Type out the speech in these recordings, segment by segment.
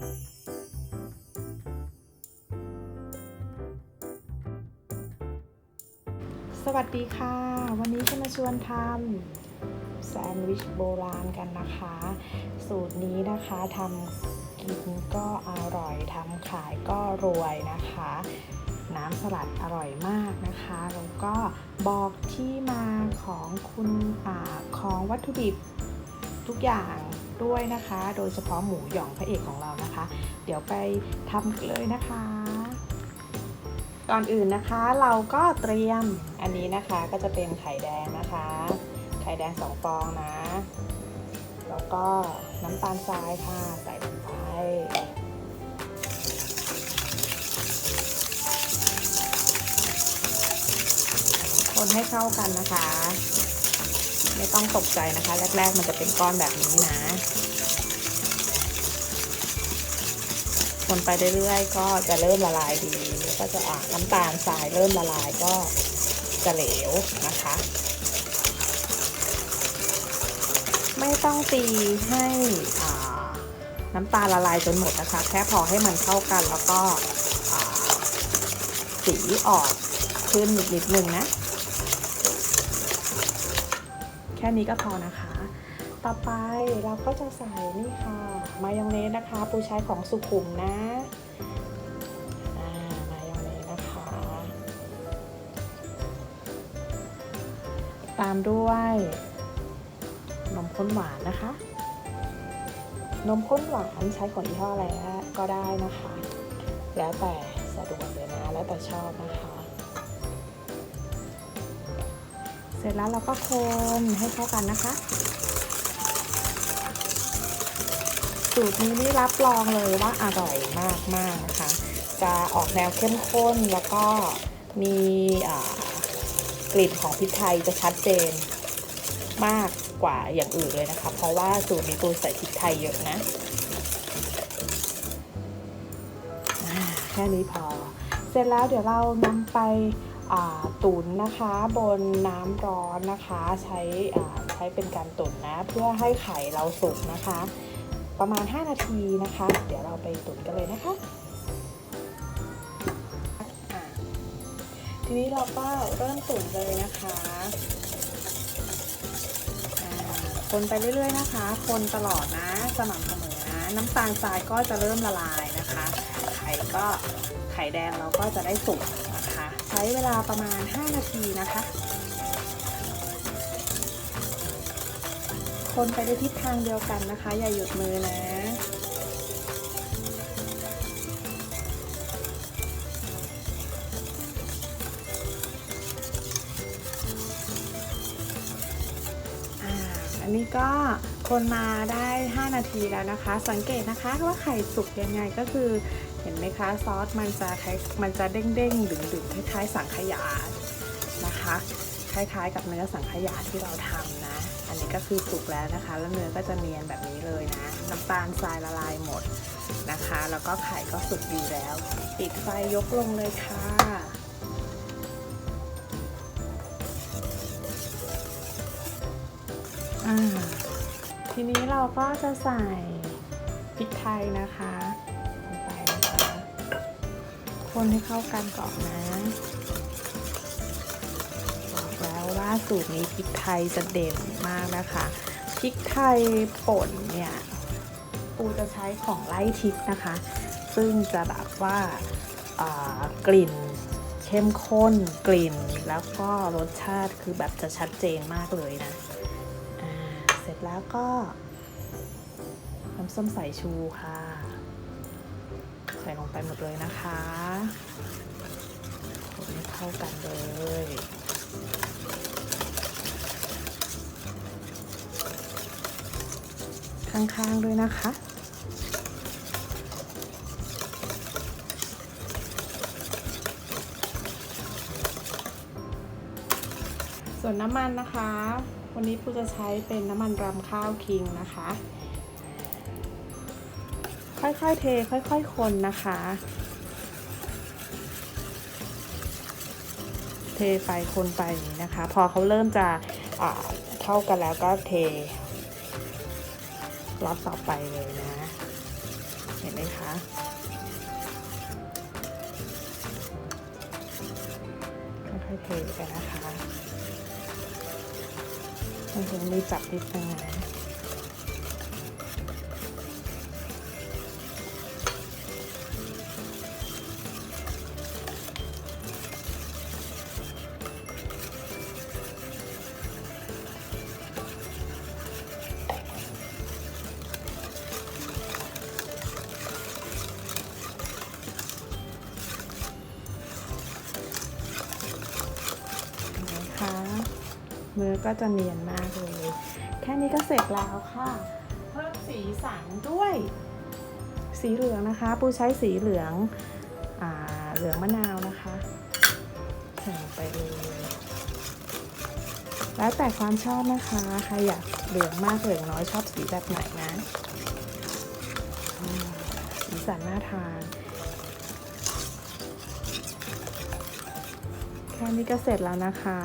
สวัสดีค่ะ วันนี้จะมาชวนทำแซนด์วิชโบราณกันนะคะ สูตรนี้นะคะทำกินก็อร่อยทำขายก็รวยนะคะ น้ำสลัดอร่อยมากนะคะ แล้วก็บอกที่มาของคุณอของวัตถุดิบทุกอย่าง ด้วยนะคะ โดยเฉพาะหมูหยองพระเอกของเรานะคะ เดี๋ยวไปทำกันเลยนะคะ ก่อนอื่นนะคะเราก็เตรียมอันนี้นะคะก็จะเป็นไข่แดงนะคะ ไข่แดงสองฟองนะ แล้วก็น้ำตาลทรายค่ะ ใส่ลงไปคนให้เข้ากันนะคะ ไม่ต้องตกใจนะคะ แรก ๆ มันจะเป็นก้อนแบบนี้นะคนไปเรื่อยๆ ก็จะเริ่มละลายดีก็จะอะน้ำตาลทรายเริ่มละลายก็จะเหลวนะคะ ไม่ต้องตีให้น้ำตาลละลายจนหมดนะคะ แค่พอให้มันเข้ากันแล้วก็สีออกขึ้นนิดนึงนะ แค่นี้ก็พอนะคะ ต่อไปเราก็จะใส่นี่ค่ะ มายองเนสนะคะ ปูใช้ของสุขุมนะามายองเนสนะคะ ตามด้วยนมข้นหวานนะคะ นมข้นหวานใช้ของยี่ห้ออะไรก็ได้นะคะ แล้วแต่สะดวกเลยนะ แล้วแต่ชอบนะคะ เสร็จแล้วเราก็คนให้เข้ากันนะคะ สูตรนี้นี่รับรองเลยว่าอร่อยมากมากๆนะคะ จะออกแนวเข้มข้นแล้วก็มีกลิ่นของพริกไทยจะชัดเจนมากกว่าอย่างอื่นเลยนะคะ เพราะว่าสูตรนี้ตูนใส่พริกไทยเยอะนะแค่นี้พอ เสร็จแล้วเดี๋ยวเรานำไป ตุ๋นนะคะบนน้ำร้อนนะคะใช้ใช้เป็นการตุ๋นนะ เพื่อให้ไข่เราสุกนะคะ ประมาณ 5 นาทีนะคะ เดี๋ยวเราไปตุ๋นกันเลยนะคะ ทีนี้เราก็เริ่มตุ๋นเลยนะคะคนไปเรื่อยๆนะคะ คนตลอดนะสม่ำเสมอนะ น้ำตาลทรายก็จะเริ่มละลายนะคะ ไข่ก็ไข่แดงเราก็จะได้สุก ช้เวลาประมาณ 5 นาทีนะคะ คนไปในทิศทางเดียวกันนะคะ อย่าหยุดมือนะอันนี้ก็คนมาได้ 5 นาทีแล้วนะคะ สังเกตนะคะว่าไข่สุกยังไงก็คือ เห็นไหมคะซอสมันจะคล้ายมันจะเด้งเด้งๆดึงดึงๆคล้ายๆ สังขยานะคะ คล้ายๆ กับเนื้อสังขยาที่เราทำนะ อันนี้ก็คือสุกแล้วนะคะ แล้วเนื้อก็จะเนียนแบบนี้เลยนะน้ำตาลทรายละลายหมดนะคะ แล้วก็ไข่ก็สุกดีแล้วปิดไฟยกลงเลยค่ะอ่าทีนี้เราก็จะใส่พริกไทยนะคะ คนให้เข้ากันก่อนนะบอกแล้วว่าสูตรนี้พริกไทยจะเด่นมากนะคะพริกไทยป่นเนี่ยปูจะใช้ของไล่ทิพนะคะ ซึ่งจะแบบว่าากลิ่นเข้มข้นกลิ่นแล้วก็รสชาติคือแบบจะชัดเจนมากเลยนะเสร็จแล้วก็น้ำส้มสายชูค่ะ ไปหมดเลยนะคะคนให้เข้ากันเลยข้างๆด้วยนะคะส่วนน้ำมันนะคะ วันนี้ปูจะใช้เป็นน้ำมันรำข้าวคิงนะคะ ค่อยๆเทค่อยๆคนนะคะ เทไปคนไปนะคะ พอเขาเริ่มจะเท่ากันแล้วก็เทล็อตต่อไปเลยนะ เห็นไหมคะค่อยๆเทไปนะคะมันถึงมีจับนิดนึงนะ เนื้อก็จะเนียนมากเลย แค่นี้ก็เสร็จแล้วค่ะ เพิ่มสีสันด้วย สีเหลืองนะคะ ปูใช้สีเหลืองอเหลืองมะนาวนะคะใส่งไปเลยแล้วแต่ความชอบนะคะใครอยากเหลืองมากเหลืองน้อยชอบสีแบบไหนนะสีสันน่าทานแค่นี้ก็เสร็จแล้วนะคะ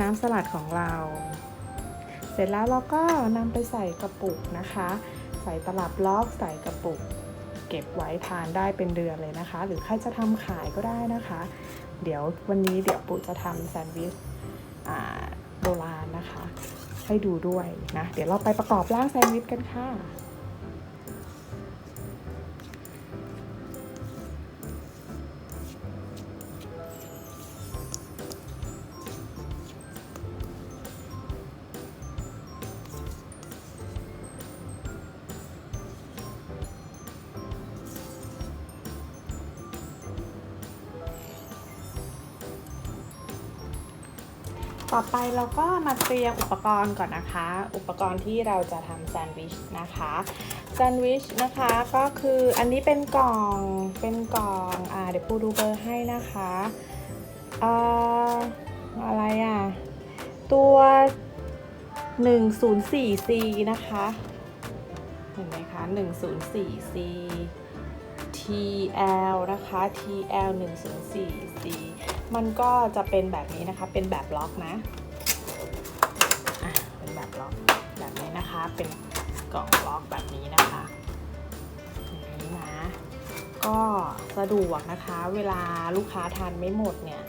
น้ำสลัดของเรา เสร็จแล้วเราก็นำไปใส่กระปุกนะคะ ใส่ตลับล็อกใส่กระปุก เก็บไว้ทานได้เป็นเดือนเลยนะคะ หรือใครจะทำขายก็ได้นะคะ เดี๋ยววันนี้เดี๋ยวปุ๊จะทำแซนด์วิชโบราณนะคะ ให้ดูด้วยนะ เดี๋ยวเราไปประกอบร่างแซนด์วิชกันค่ะ ต่อไปเราก็มาเตรียมอุปกรณ์ก่อนนะคะ อุปกรณ์ที่เราจะทำแซนด์วิชนะคะแซนด์วิชนะคะก็คืออันนี้เป็นกล่องเป็นกล่องอ่าเดี๋ยวปูดูเบอร์ให้นะคะอ่าอะไรอะ ตัว 104C นะคะ เห็นไหมคะ 104C TL นะคะ TL 104C มันก็จะเป็นแบบนี้นะคะ เป็นแบบล็อกนะอะเป็นแบบล็อกแบบนี้นะคะ เป็นกล่องล็อกแบบนี้นะคะอย่างนี้นะ ก็สะดวกนะคะ เวลาลูกค้าทานไม่หมดเนี่ย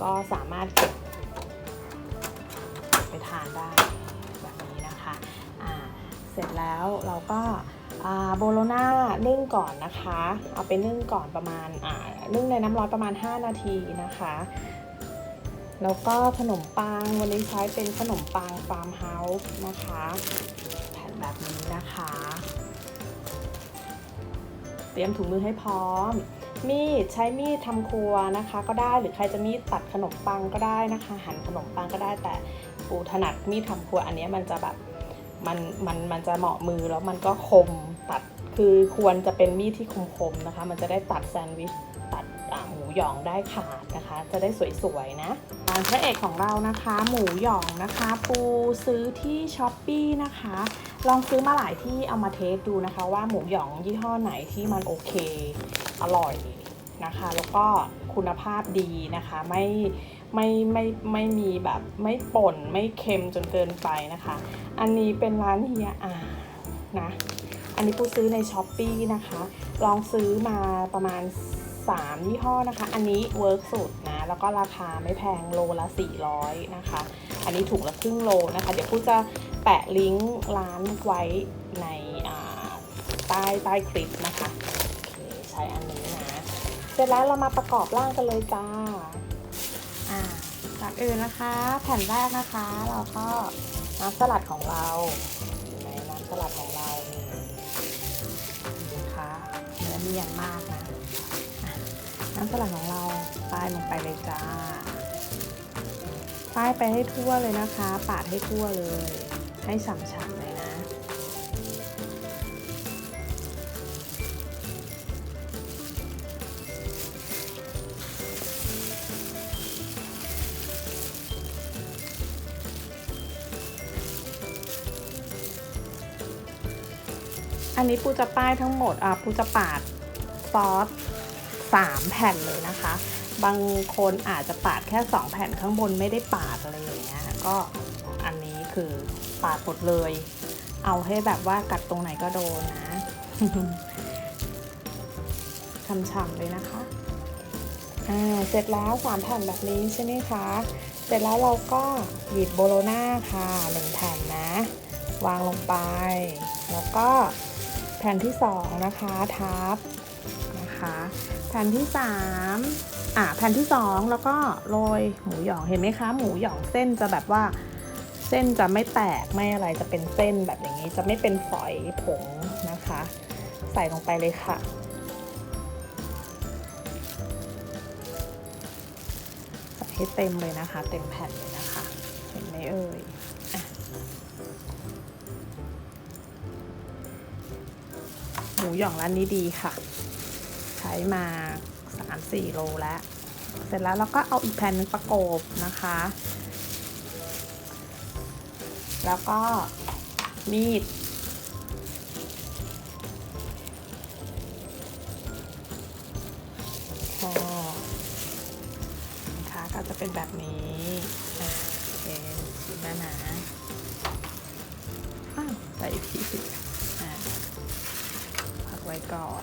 ก็สามารถเก็บไปทานได้แบบนี้นะคะ อ่า เสร็จแล้วเราก็ โบโลน่านึ่งก่อนนะคะ เอาไปนึ่งก่อนประมาณนึ่งในน้ำร้อนประมาณ 5 นาทีนะคะ แล้วก็ขนมปังวันนี้ใช้เป็นขนมปังฟาร์มเฮาส์นะคะ แผ่นแบบนี้นะคะ เตรียมถุงมือให้พร้อม มีดใช้มีดทำครัวนะคะ ก็ได้หรือใครจะมีดตัดขนมปังก็ได้นะคะ หั่นขนมปังก็ได้แต่ปูถนัดมีดทำครัวอันนี้มันจะแบบ มันมันมันจะเหมาะมือแล้วมันก็คมตัดคือควรจะเป็นมีดที่คมๆนะคะ มันจะได้ตัดแซนด์วิชตัดหมูหยองได้ขาดนะคะ จะได้สวยๆนะอ่าพระเอกของเรานะคะ หมูหยองนะคะ ปูซื้อที่ช้อปปีนะคะ ลองซื้อมาหลายที่เอามาเทสดูนะคะ ว่าหมูหยองยี่ห้อไหนที่มันโอเค อร่อย นะคะ แล้วก็คุณภาพดีนะคะไม่ไม่ไม่ไม่มีแบบไม่ป่นไม่เค็มจนเกินไปนะคะ อันนี้เป็นร้านเฮียอานะอันนี้ปูซื้อในช้อปปีนะคะ ลองซื้อมาประมาณ 3 ยี่ห้อนะคะ อันนี้เวิร์กสุดนะ แล้วก็ราคาไม่แพงโลละ 400 นะคะ อันนี้ถุงละครึ่งโลนะคะ เดี๋ยวปูจะแปะลิงก์ร้านไว้ในใต้ใต้คลิปนะคะ สร็จแล้วเรามาประกอบร่างกันเลยจ้าอ่าก่อนอื่นนะคะ แผ่นแรกนะคะ เราก็น้ำสลัดของเราในน้ำสลัดของเรานี่นะคะเนื้อเนียนมากนะน้ำสลัดของเราป้ายลงไปเลยจ้าป้ายไปให้ทั่วเลยนะคะ ปาดให้ทั่วเลย ให้ฉ่ำๆเลยน อันนี้ปูจะป้ายทั้งหมดอะปูจะปาดซอสสามแผ่นเลยนะคะ บางคนอาจจะปาดแค่สองแผ่นข้างบนไม่ได้ปาดอะไรอย่างเงี้ยก็อันนี้คือปาดหมดเลย เอาให้แบบว่ากัดตรงไหนก็โดนนะฉ่ำๆเลยนะคะอ่าเสร็จแล้วสามแผ่นแบบนี้ใช่ไหมคะ เสร็จแล้วเราก็หยิบโบโลน่าค่ะหนึ่งแผ่นนะ วางลงไป แล้วก็ แผ่นที่สองนะคะทับนะคะแผ่นที่สามอะแผ่นที่สองแล้วก็โรยหมูหยองเห็นไหมคะ หมูหยองเส้นจะแบบว่าเส้นจะไม่แตกไม่อะไรจะเป็นเส้นแบบอย่างนี้จะไม่เป็นฝอยผงนะคะ ใส่ลงไปเลยค่ะ ใส่ให้เต็มเลยนะคะ เต็มแผ่นเลยนะคะ เห็นไหมเอ่ย มูหยองร้านนี้ดีค่ะ ใช้มา 3-4 โลแล้ว เสร็จแล้วเราก็เอาอีกแผ่นนึงประกบนะคะ แล้วก็มีดค่ะนะคะก็จะเป็นแบบนี้อะเป็นชิ้นหนาๆอ้าวใส่อีกทีสิ กไว้ก่อน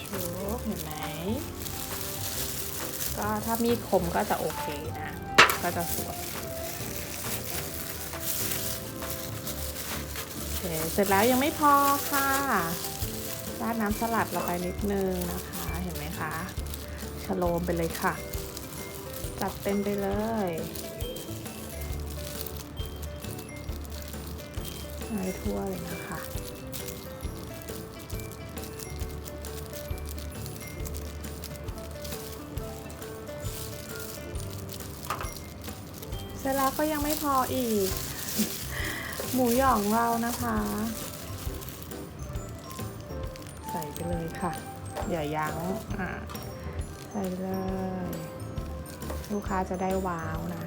ชูเห็นไหม ก็ถ้ามีดคมก็จะโอเคนะ ก็จะสวยโอเคเสร็จแล้วยังไม่พอค่ะราดน้ำสลัดลงไปนิดนึงนะคะ เห็นไหมคะชะโลมไปเลยค่ะ จัดเต็มไปเลย ให้ทั่วเลยนะคะ เสร็จแล้วก็ยังไม่พออีก หมูหยองเรานะคะ ใส่ไปเลยค่ะ อย่ายั้งอะใส่เลย ลูกค้าจะได้ว้าวนะ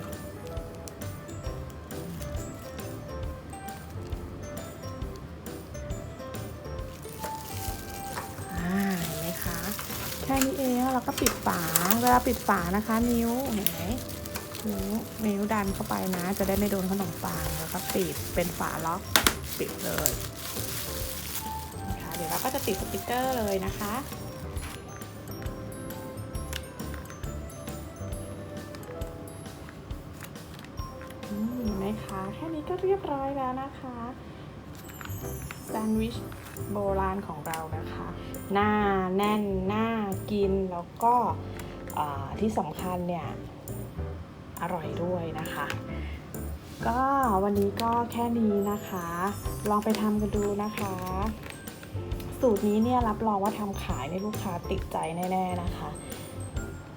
ค่นี้เองแล้วเราก็ปิดฝา เวลาปิดฝานะคะ นิ้วเห็นไหมนิ้วนิ้วดันเข้าไปนะ จะได้ไม่โดนขนมปังแล้วก็ปิดเป็นฝาล็อกปิดเลยนะคะเดี๋ยวเราก็จะติดสติกเกอร์เลยนะคะเห็นไหมคะแค่นี้ก็เรียบร้อยแล้วนะคะแซนด์วิช โบราณของเรานะคะ หน้าแน่นหน้ากินแล้วก็ที่สำคัญเนี่ย อร่อยด้วยนะคะ ก็วันนี้ก็แค่นี้นะคะ ลองไปทำกันดูนะคะ สูตรนี้เนี่ยรับรองว่าทำขายในลูกค้าติดใจแน่ ๆ นะคะ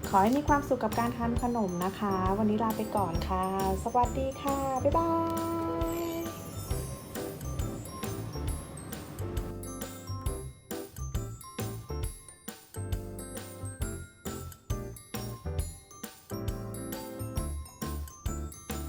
ขอให้มีความสุขกับการทำขนมนะคะ วันนี้ลาไปก่อนค่ะ สวัสดีค่ะ บ๊ายบาย